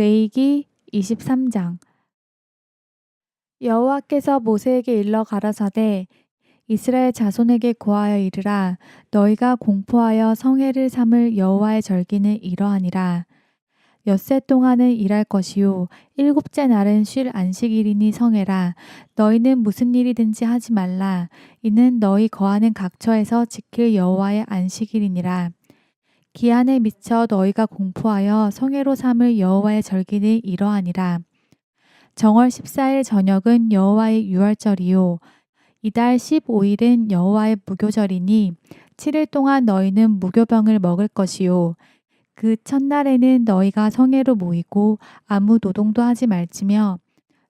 레이기 23장. 여호와께서 모세에게 일러 가라사대 이스라엘 자손에게 고하여 이르라. 너희가 공포하여 성회를 삼을 여호와의 절기는 이러하니라. 엿새 동안은 일할 것이요 일곱째 날은 쉴 안식일이니 성회라. 너희는 무슨 일이든지 하지 말라. 이는 너희 거하는 각처에서 지킬 여호와의 안식일이니라 기한에 미쳐 너희가 공포하여 성회로 삼을 여호와의 절기는 이러하니라. 정월 14일 저녁은 여호와의 유월절이요. 이달 15일은 여호와의 무교절이니 7일 동안 너희는 무교병을 먹을 것이요. 그 첫날에는 너희가 성회로 모이고 아무 노동도 하지 말지며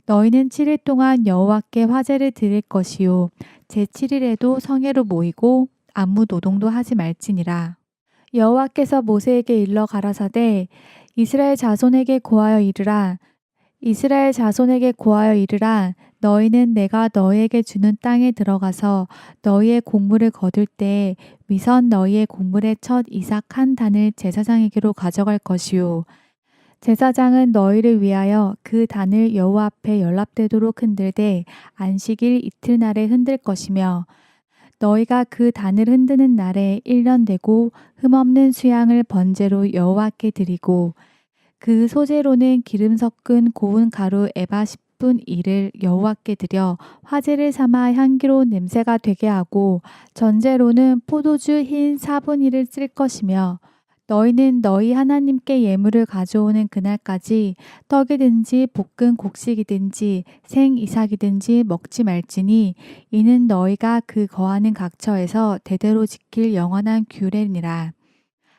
너희는 7일 동안 여호와께 화제를 드릴 것이요. 제7일에도 성회로 모이고 아무 노동도 하지 말지니라. 여호와께서 모세에게 일러 가라사대 이스라엘 자손에게 고하여 이르라. 이스라엘 자손에게 고하여 이르라. 너희는 내가 너희에게 주는 땅에 들어가서 너희의 곡물을 거둘 때 위선 너희의 곡물의 첫 이삭 한 단을 제사장에게로 가져갈 것이요. 제사장은 너희를 위하여 그 단을 여호와 앞에 연락되도록 흔들되 안식일 이틀날에 흔들 것이며 너희가 그 단을 흔드는 날에 1년 되고 흠없는 수양을 번제로 여호와께 드리고 그 소재로는 기름 섞은 고운 가루 에바 10분 1을 여호와께 드려 화제를 삼아 향기로운 냄새가 되게 하고 전제로는 포도주 흰 4분 1을 쓸 것이며 너희는 너희 하나님께 예물을 가져오는 그날까지 떡이든지 볶은 곡식이든지 생 이삭이든지 먹지 말지니 이는 너희가 그 거하는 각처에서 대대로 지킬 영원한 규례니라.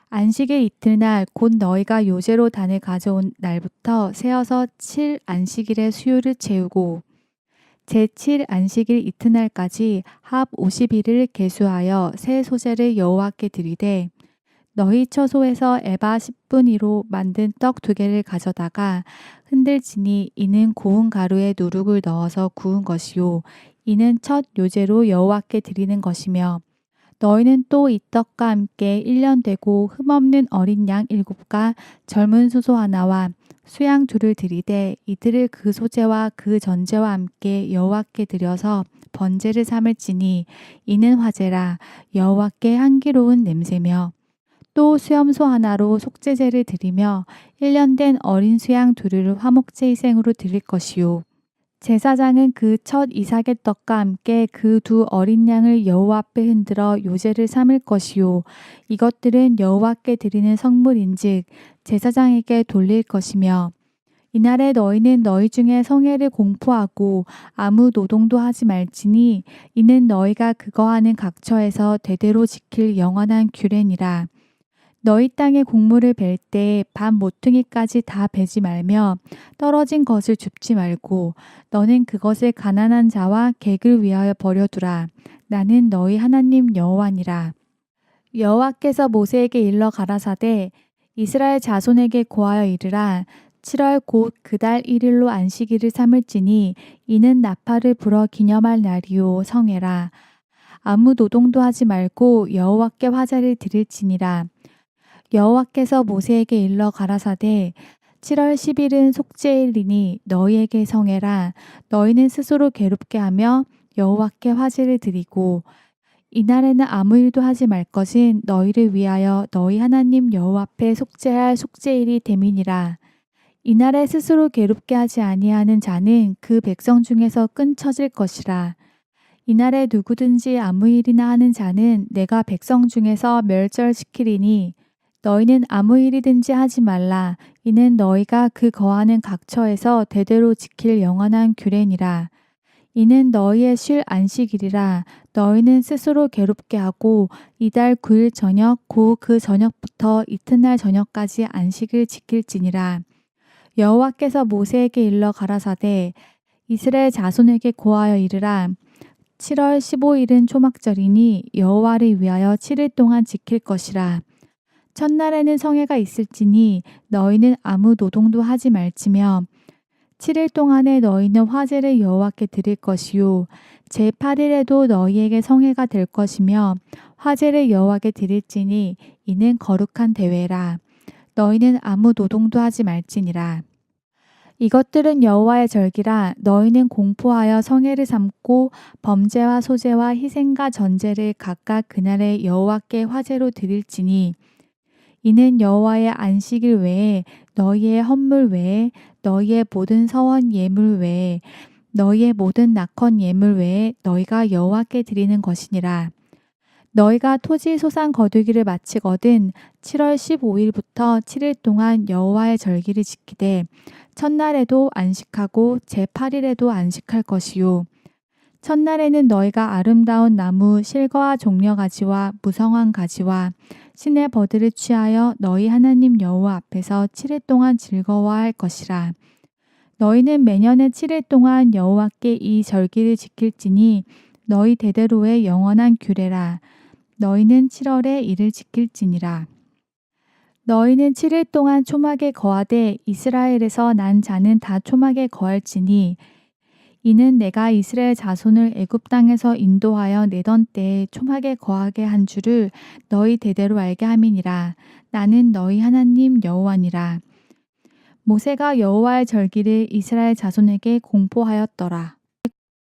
안식일 이틀날 곧 너희가 요제로 단을 가져온 날부터 세어서 7 안식일의 수요를 채우고 제7 안식일 이튿날까지 합 50일을 계수하여 새 소재를 여호와께 드리되 너희 처소에서 에바 10분 2로 만든 떡 두 개를 가져다가 흔들지니 이는 고운 가루에 누룩을 넣어서 구운 것이요. 이는 첫 요제로 여호와께 드리는 것이며 너희는 또 이 떡과 함께 1년 되고 흠없는 어린 양 일곱과 젊은 수소 하나와 수양 둘을 드리되 이들을 그 소재와 그 전제와 함께 여호와께 드려서 번제를 삼을지니 이는 화제라. 여호와께 향기로운 냄새며 또 수염소 하나로 속죄제를 드리며 1년 된 어린 수양 두루를 화목제 희생으로 드릴 것이요. 제사장은 그 첫 이삭의 떡과 함께 그 두 어린 양을 여호와 앞에 흔들어 요제를 삼을 것이요. 이것들은 여호와께 드리는 성물인즉 제사장에게 돌릴 것이며 이날에 너희는 너희 중에 성회를 공포하고 아무 노동도 하지 말지니 이는 너희가 그거 하는 각처에서 대대로 지킬 영원한 규례니라. 너희 땅에 곡물을 벨때밤 모퉁이까지 다 베지 말며 떨어진 것을 줍지 말고 너는 그것을 가난한 자와 객을 위하여 버려두라. 나는 너희 하나님 여호와니라. 여호와께서 모세에게 일러 가라사대 이스라엘 자손에게 고하여 이르라 7월 곧 그달 1일로 안식일을 삼을지니 이는 나팔을 불어 기념할 날이요 성해라 아무 노동도 하지 말고 여호와께 화제를 드릴지니라 여호와께서 모세에게 일러 가라사대 7월 10일은 속죄일이니 너희에게 성해라. 너희는 스스로 괴롭게 하며 여호와께 화제를 드리고 이날에는 아무 일도 하지 말 것은 너희를 위하여 너희 하나님 여호와 앞에 속죄할 속죄일이 됨이니라. 이날에 스스로 괴롭게 하지 아니하는 자는 그 백성 중에서 끊쳐질 것이라. 이날에 누구든지 아무 일이나 하는 자는 내가 백성 중에서 멸절시키리니 너희는 아무 일이든지 하지 말라. 이는 너희가 그 거하는 각처에서 대대로 지킬 영원한 규례니라. 이는 너희의 쉴 안식일이라. 너희는 스스로 괴롭게 하고 이달 9일 저녁 고 그 저녁부터 이튿날 저녁까지 안식을 지킬지니라. 여호와께서 모세에게 일러 가라사대 이스라엘 자손에게 고하여 이르라. 7월 15일은 초막절이니 여호와를 위하여 7일 동안 지킬 것이라. 첫날에는 성회가 있을지니 너희는 아무 노동도 하지 말지며 7일 동안에 너희는 화제를 여호와께 드릴 것이요 제 8일에도 너희에게 성회가 될 것이며 화제를 여호와께 드릴지니 이는 거룩한 대회라. 너희는 아무 노동도 하지 말지니라. 이것들은 여호와의 절기라. 너희는 공포하여 성회를 삼고 범죄와 소제와 희생과 전제를 각각 그날에 여호와께 화제로 드릴지니 이는 여호와의 안식일 외에 너희의 헌물 외에 너희의 모든 서원 예물 외에 너희의 모든 낙헌 예물 외에 너희가 여호와께 드리는 것이니라. 너희가 토지 소산 거두기를 마치거든 7월 15일부터 7일 동안 여호와의 절기를 지키되 첫날에도 안식하고 제8일에도 안식할 것이요 첫날에는 너희가 아름다운 나무 실과와 종려 가지와 무성한 가지와 신의 버드를 취하여 너희 하나님 여호와 앞에서 7일 동안 즐거워할 것이라 너희는 매년의 7일 동안 여호와께 이 절기를 지킬지니 너희 대대로의 영원한 규례라 너희는 7월에 이를 지킬지니라. 너희는 7일 동안 초막에 거하되 이스라엘에서 난 자는 다 초막에 거할지니 이는 내가 이스라엘 자손을 애굽 땅에서 인도하여 내던 때에 초막에 거하게 한 줄을 너희 대대로 알게 함이니라. 나는 너희 하나님 여호와니라. 모세가 여호와의 절기를 이스라엘 자손에게 공포하였더라.